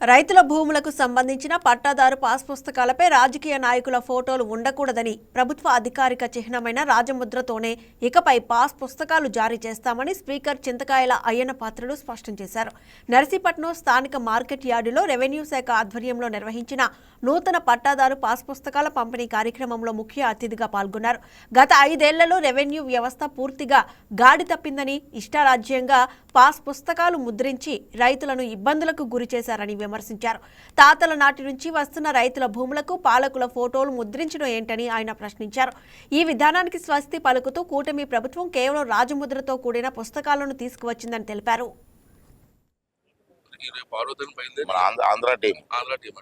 రైతుల భూములకు సంబంధించిన పట్టాదారు పాస్ పుస్తకాలపై రాజకీయ నాయకుల ఫోటోలు ఉండకూడదని ప్రభుత్వ అధికారిక చిహ్నమైన రాజముద్రతోనే ఇకపై పాస్ పుస్తకాలు జారీ చేస్తామని స్పీకర్ చింతకాయల అయ్యన్న పాత్రుడు స్పష్టం చేశారు. నర్సీపట్నం స్థానిక మార్కెట్ యార్డులో రెవెన్యూ శాఖ ఆధ్వర్యంలో నిర్వహించిన నూతన పట్టాదారు పాస్ పుస్తకాల పంపిణీ కార్యక్రమంలో ముఖ్య అతిథిగా పాల్గొన్నారు. గత ఐదేళ్ళలో రెవెన్యూ వ్యవస్థ పూర్తిగా గాడి తప్పిందని ఇష్టారాజ్యంగా పాస్ పుస్తకాలు ముద్రించి రైతులను ఇబ్బందులకు గురి చేశారని విమర్శించారు. తాతల నాటి నుంచి వస్తున్న రైతుల భూములకు పాలకుల ఫోటోలు ముద్రించడం ఏంటని ఆయన ప్రశ్నించారు. ఈ విధానానికి స్వస్తి పలుకుతూ కూటమి ప్రభుత్వం కేవలం రాజముద్రతో కూడిన పుస్తకాలను తీసుకువచ్చిందని తెలిపారు. Andhra team. Andhra team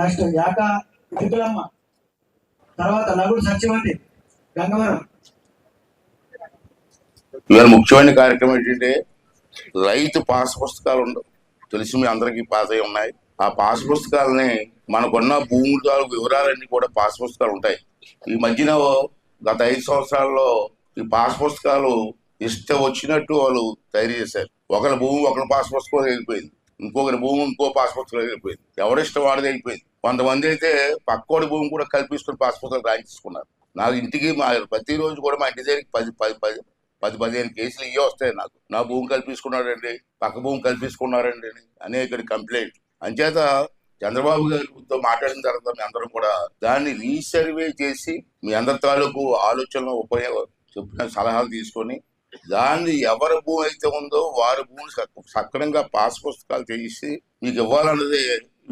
next యాక తర్వాత నగుడు సత్యవతి గంగవరం ఇవాళ ముఖ్యమైన కార్యక్రమం ఏంటంటే రైతు పాస్ పుస్తకాలు ఉండవు. తెలిసి మీ అందరికీ పాస్ అయి ఉన్నాయి. ఆ పాస్ పుస్తకాలని మనకున్న భూముల తాలూకు వివరాలన్నీ కూడా పాస్ పుస్తకాలు ఉంటాయి. ఈ మధ్యన గత ఐదు సంవత్సరాల్లో ఈ పాస్ పుస్తకాలు ఇష్టం వచ్చినట్టు వాళ్ళు తయారు చేశారు. ఒకరి భూమి ఒకరి పాస్ పుస్తకం వెళ్ళిపోయింది. ఇంకొకరి భూమి ఇంకో పాస్ పుస్తకం వెళ్ళిపోయింది. ఎవరిష్టం వాడిది వెళ్ళిపోయింది. కొంతమంది అయితే పక్కోడి భూమి కూడా కల్పిస్తున్న పాస్ పుస్తకాలు రాయించుకున్నారు. నాకు ఇంటికి మా ప్రతిరోజు కూడా మా ఇంటి దగ్గరికి పది పది పది పది పదిహేను కేసులు ఇవే వస్తాయి నాకు. నా భూమి కల్పించుకున్నాడండి పక్క భూమి కల్పించుకున్నారండి అని అనేక కంప్లైంట్ అంచేత చంద్రబాబు గారితో మాట్లాడిన తర్వాత మీ అందరం కూడా దాన్ని రీసర్వే చేసి మీ అందరి తాలూకు ఆలోచనలు ఉపయోగ చెప్పిన సలహాలు తీసుకొని దాన్ని ఎవరి భూమి అయితే ఉందో వారి భూమిని సక్రమంగా పాస్ పుస్తకాలు చేసి మీకు ఇవ్వాలన్నది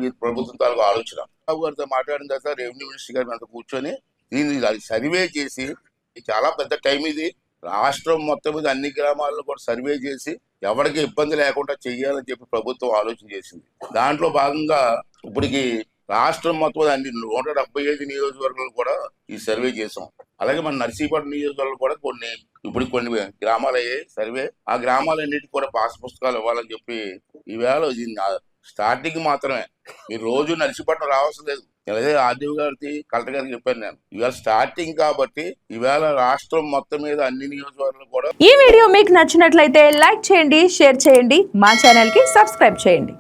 మీరు ప్రభుత్వం తాలూకు ఆలోచన. బాబు గారితో మాట్లాడిన తర్వాత రెవెన్యూ మినిస్టర్ గారి మీద కూర్చొని దీన్ని సర్వే చేసి చాలా పెద్ద టైం ఇది. రాష్ట్రం మొత్తం మీద అన్ని గ్రామాల్లో కూడా సర్వే చేసి ఎవరికి ఇబ్బంది లేకుండా చెయ్యాలని చెప్పి ప్రభుత్వం ఆలోచన చేసింది. దాంట్లో భాగంగా ఇప్పటికి రాష్ట్రం మొత్తం అన్ని నూట డెబ్బై ఐదు నియోజకవర్గాలు కూడా ఈ సర్వే చేసాం. అలాగే మన నర్సీపట్నం నియోజకవర్గం కూడా కొన్ని ఇప్పుడు కొన్ని గ్రామాలు అయ్యాయి సర్వే. ఆ గ్రామాలన్నిటికీ కూడా పాస్ పుస్తకాలు ఇవ్వాలని చెప్పి ఈవేళ ఇది స్టార్టింగ్ మాత్రమే. మీరు రోజు నర్సీపట్నం రావాల్సిన లేదు. అదే ఆర్డీఓ గారికి కలెక్టర్ గారికి చెప్పాను నేను. ఇవాళ స్టార్టింగ్ కాబట్టి ఇవాళ రాష్ట్రం మొత్తం మీద అన్ని నియోజకవర్గాలు కూడా ఈ వీడియో మీకు నచ్చినట్లయితే లైక్ చేయండి షేర్ చేయండి. మా ఛానల్కి సబ్స్క్రైబ్ చేయండి.